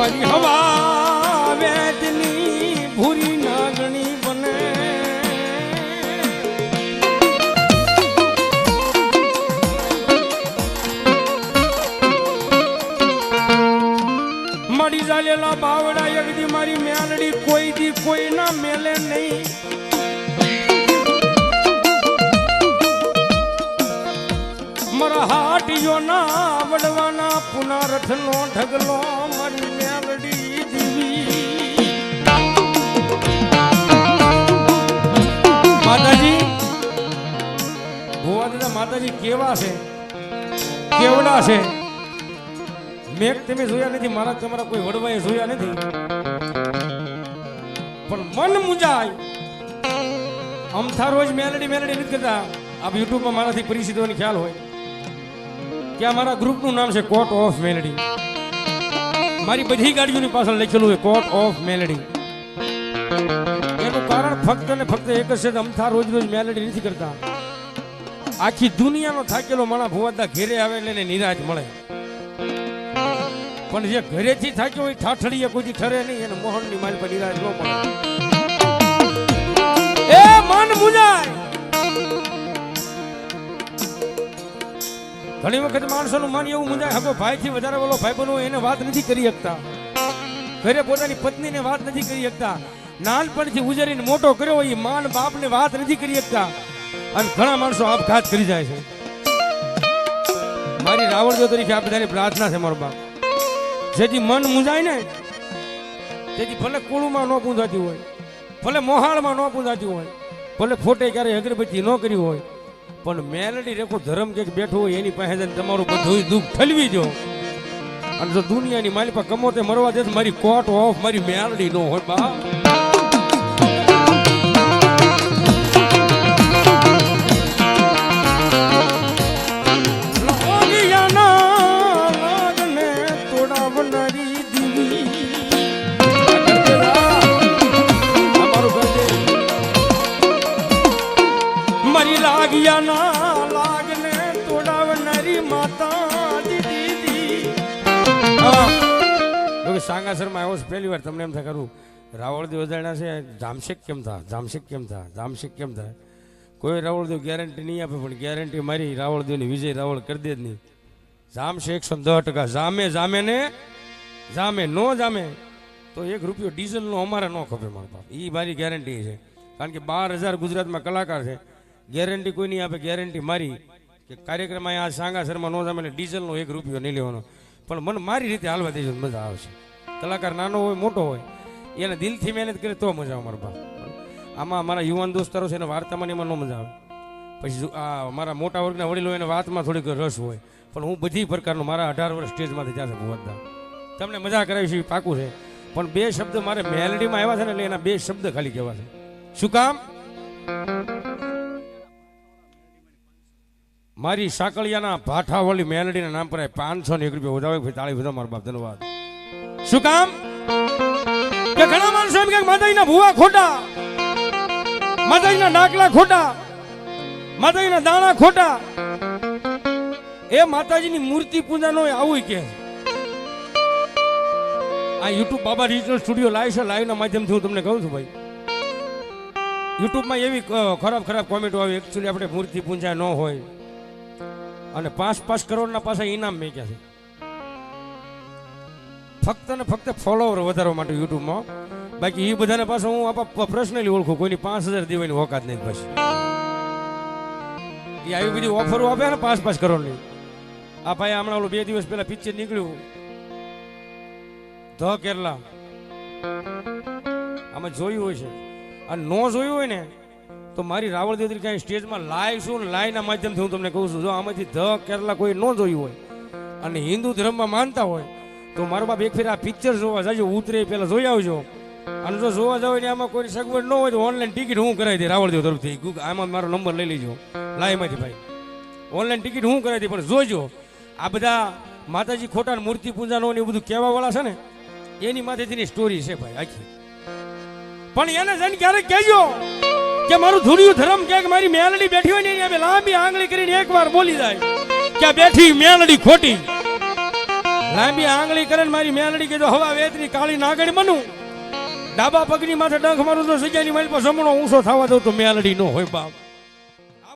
મારી હવા વેદની ભૂરી નાગણી બને. મળી જાલેલા બાવડા એકદી મારી મેલડી કોઈ દી કોઈ ના મેલે નહીં. મારા હાટીઓ ના વડવાના પુનરથ નો ઢગલો મરી માતાજી કેવા છે? કેવડા છે? મેઘ તમે જોયા નથી, મારા તમારા કોઈ વડવાએ જોયા નથી. પણ મન મુજાય. અમથા રોજ મેલડી મેલડી નથી કરતા. આપ યુટ્યુબમાં મારાથી પરિસ્થિતિઓની ખ્યાલ હોય. કે આ મારા ગ્રુપનું નામ છે કોટ ઓફ મેલડી. મારી બધી ગાડીઓની પાછળ લખેલું છે કોર્ટ ઓફ મેલડી. એનું કારણ ફક્ત ને ફક્ત એક જ છે અમથા રોજ રોજ મેલડી નથી કરતા. આખી દુનિયાનો થાકેલો માણા ભુવાદા ઘેરે આવે એને નિરાજ મળે. પણ જે ઘરેથી થાક્યો હોય ઠાઠડીએ કોઈ ઠરે નહીં, એને મોહનની માલ પર નિરાજ ન મળે. એ મન બુજાય ઘણી વખત માણસોનું મન એવું મુજાય ભાઈ ભાઈથી વધારે બોલો ભાઈ બનો એને વાત નથી કરી શકતા. ઘરે પોતાની પત્નીને વાત નથી કરી શકતા. નાનપણથી ઉજરીને મોટો કર્યો હોય માન બાપને વાત નથી કરી શકતા. અને ઘણા માણસો આપઘાત કરી જાય છે. મારી રાવણદેવ તરીકે આ બધાની પ્રાર્થના છે મારો બાપ. જેથી મન મુંજાય ને, તેથી ભલે કુળુમાં ન પૂંજાતી હોય, ભલે મોહાળમાં ન પૂંજાતી હોય, ભલે ફોટે ક્યારે અગરબત્તી ન કરી હોય, પણ મેલડી રેખો ધર્મ કે બેઠો હોય એની પાસે જઈને તમારું બધું દુઃખ ઠલવી દો. અને જો દુનિયાની મારી પાસે કમોતે મરવા દે મારી કોટ ઓફ મારી મેલડી નો હોય બા જોકે સાંગાસરમાં આવ્યો છે, પહેલી વાર તમને એમ થાય કરું રાવળદેવ અજાણ્યા છે, જામશેક કેમ થા, જામશેક કેમ થા, જામશેક કેમ થાય કોઈ રાવળદેવ ગેરંટી નહીં આપે, પણ ગેરંટી મારી રાવળદેવની વિજય રાવળ કરી દે જ નહીં. જામશે એકસો દસ ટકા, જામે જામે ને, જામે, નો જામે, તો એક રૂપિયો ડીઝલનો અમારે ન ખપે મારા બાપ. એ મારી ગેરંટી છે. કારણ કે બાર હજાર ગુજરાતમાં કલાકાર છે. ગેરંટી કોઈ નહીં આપે ગેરંટી મારી. કે કાર્યક્રમ અહીંયા સાંગા સાંગાસરમાં ન જામે એટલે ડીઝલનો એક રૂપિયો નહીં લેવાનો. પણ મને મારી રીતે હાલવા દેજો મજા આવશે કલાકાર નાનો હોય, મોટો હોય, એને દિલથી મહેનત કરે તો મજા આવે મારા બાપ આમાં મારા યુવાન દોસ્તારો છે એને વાર્તામાં એમાં ન મજા આવે. પછી આ મારા મોટા વર્ગના વડીલો એને વાતમાં થોડીક રસ હોય, પણ હું બધી પ્રકારનો મારા અઢાર વર્ષ સ્ટેજમાંથી ત્યાં છે ભુવતદા તમને મજા કરાવી છે પાકું છે, પણ બે શબ્દ મારે મેલડીમાં આવ્યા છે ને એટલે એના બે શબ્દ ખાલી કહેવા છે શું કામ? મારી સાકળિયાના ભાઠાવાળી મેલડીના નામ પર પાંચસો ને એક રૂપિયા વધાવે તાળી બધા મારા બાપ ધન્યવાદ શું કામ? કે ઘણા માણસો એમ કે માતાજીના ભૂવા ખોટા, માતાજીના ડાકલા ખોટા, માતાજીના દાણા ખોટા. એ માતાજીની મૂર્તિ પૂજા નો આવું કે. આ YouTube Baba digital studio live છે, લાઈવના માધ્યમથી હું તમને કહું છું ભાઈ. યુટ્યુબમાં એવી ખરાબ ખરાબ કોમેન્ટો આવે એકચ્યુઅલી આપણે મૂર્તિ પૂજા ન હોય. અને પાંચ પાંચ કરોડના પાછા ઇનામ મેક્યા છે. ફક્ત ને ફક્ત ફોલોવર વધારવા માટે યુટ્યુબમાં. બાકી એ બધાને પાછો હું આપણા પર્સનલી ઓળખું, કોઈની પાંચ હજાર દેવાની ઓકાત નહીં પછી. એ આવી બધી ઓફરો આપે ને પાંચ પાંચ કરોડની. આ ભાઈ હમણાં ઓલું બે દિવસ પહેલા પિક્ચર નીકળ્યું. ધ કેરલા. આમાં જોયું હોય છે. અને નો જોયું હોય ને તો મારી રાવળ દેવતરી કાંઈ સ્ટેજમાં લાઈવ છું ને લાઈવના માધ્યમથી હું તમને કહું છું, જો આમાંથી ધ કેરલા કોઈ ન જોયું હોય અને હિન્દુ ધર્મમાં માનતા હોય, તો મારો બાપ એક ફેર આ પિક્ચર જોવા જાજો, ઉતરે પહેલાં જોઈ આવજો. અને જો જોવા જાવ ને આમાં કોઈ સગવડ ન હોય તો ઓનલાઈન ટિકિટ હું કરાવી દે રાવળદેવ તરફથી. આમાં મારો નંબર લઈ લેજો. લાઈવમાંથી ભાઈ. ઓનલાઈન ટિકિટ હું કરાવી દઈ પણ જોજો. આ બધા માતાજી ખોટા મૂર્તિ પૂજાનો ને એવું બધું કહેવા વાળા છે ને, એની માથેથી સ્ટોરી છે ભાઈ, આખી. પણ એને જઈને ક્યારેક કહેજો. કે મારું ધૂળિયું ધર્મ કે મારી મેલડી બેઠી હોય ને સામે લાંબી આંગળી કરીને એકવાર બોલી જાય કે બેઠી મેલડી ખોટી. લાંબી આંગળી કરે ને મારી મેલડી કે જો હવા વેતની કાળી નાગડી બનું. ડાબા પગની માથે ડંખ મારું તો સજાની મારી પર જમણો ઊંચો થવા દઉં તો મેલડી નો હોય બાપ.